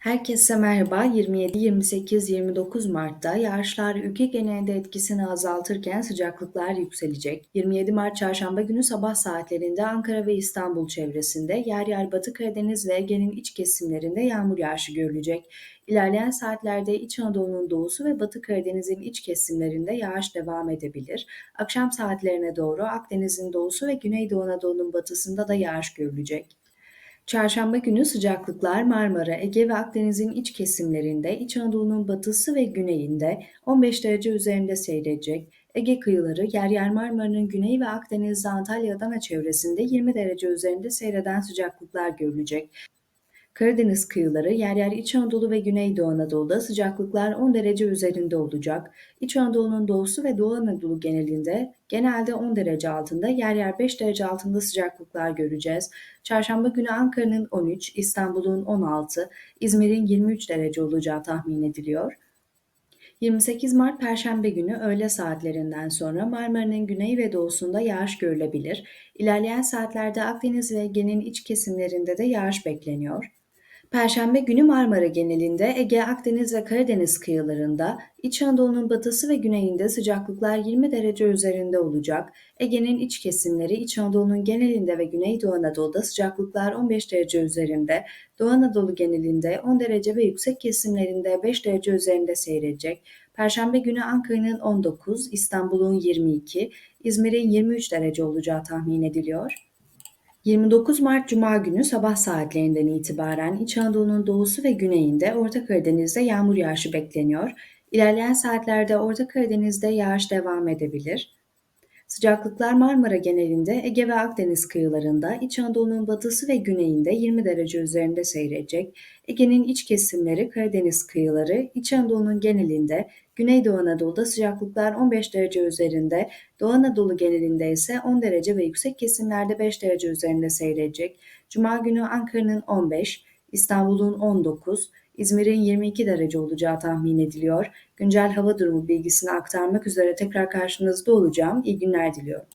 Herkese merhaba. 27, 28, 29 Mart'ta yağışlar ülke genelinde etkisini azaltırken sıcaklıklar yükselecek. 27 Mart Çarşamba günü sabah saatlerinde Ankara ve İstanbul çevresinde yer yer Batı Karadeniz ve Ege'nin iç kesimlerinde yağmur yağışı görülecek. İlerleyen saatlerde İç Anadolu'nun doğusu ve Batı Karadeniz'in iç kesimlerinde yağış devam edebilir. Akşam saatlerine doğru Akdeniz'in doğusu ve Güneydoğu Anadolu'nun batısında da yağış görülecek. Çarşamba günü sıcaklıklar Marmara, Ege ve Akdeniz'in iç kesimlerinde, İç Anadolu'nun batısı ve güneyinde 15 derece üzerinde seyredecek. Ege kıyıları yer yer Marmara'nın güneyi ve Akdeniz'de Antalya Adana çevresinde 20 derece üzerinde seyreden sıcaklıklar görülecek. Karadeniz kıyıları, yer yer İç Anadolu ve Güneydoğu Anadolu'da sıcaklıklar 10 derece üzerinde olacak. İç Anadolu'nun doğusu ve Doğu Anadolu genelinde genelde 10 derece altında, yer yer 5 derece altında sıcaklıklar göreceğiz. Çarşamba günü Ankara'nın 13, İstanbul'un 16, İzmir'in 23 derece olacağı tahmin ediliyor. 28 Mart Perşembe günü öğle saatlerinden sonra Marmara'nın güney ve doğusunda yağış görülebilir. İlerleyen saatlerde Akdeniz ve Ege'nin iç kesimlerinde de yağış bekleniyor. Perşembe günü Marmara genelinde, Ege, Akdeniz ve Karadeniz kıyılarında, İç Anadolu'nun batısı ve güneyinde sıcaklıklar 20 derece üzerinde olacak. Ege'nin iç kesimleri, İç Anadolu'nun genelinde ve Güneydoğu Anadolu'da sıcaklıklar 15 derece üzerinde, Doğu Anadolu genelinde 10 derece ve yüksek kesimlerinde 5 derece üzerinde seyredecek. Perşembe günü Ankara'nın 19, İstanbul'un 22, İzmir'in 23 derece olacağı tahmin ediliyor. 29 Mart Cuma günü sabah saatlerinden itibaren İç Anadolu'nun doğusu ve güneyinde Orta Karadeniz'de yağmur yağışı bekleniyor. İlerleyen saatlerde Orta Karadeniz'de yağış devam edebilir. Sıcaklıklar Marmara genelinde, Ege ve Akdeniz kıyılarında, İç Anadolu'nun batısı ve güneyinde 20 derece üzerinde seyredecek. Ege'nin iç kesimleri, Karadeniz kıyıları, İç Anadolu'nun genelinde, Güneydoğu Anadolu'da sıcaklıklar 15 derece üzerinde, Doğu Anadolu genelinde ise 10 derece ve yüksek kesimlerde 5 derece üzerinde seyredecek. Cuma günü Ankara'nın 15, İstanbul'un 19, İzmir'in 22 derece olacağı tahmin ediliyor. Güncel hava durumu bilgisini aktarmak üzere tekrar karşınızda olacağım. İyi günler diliyorum.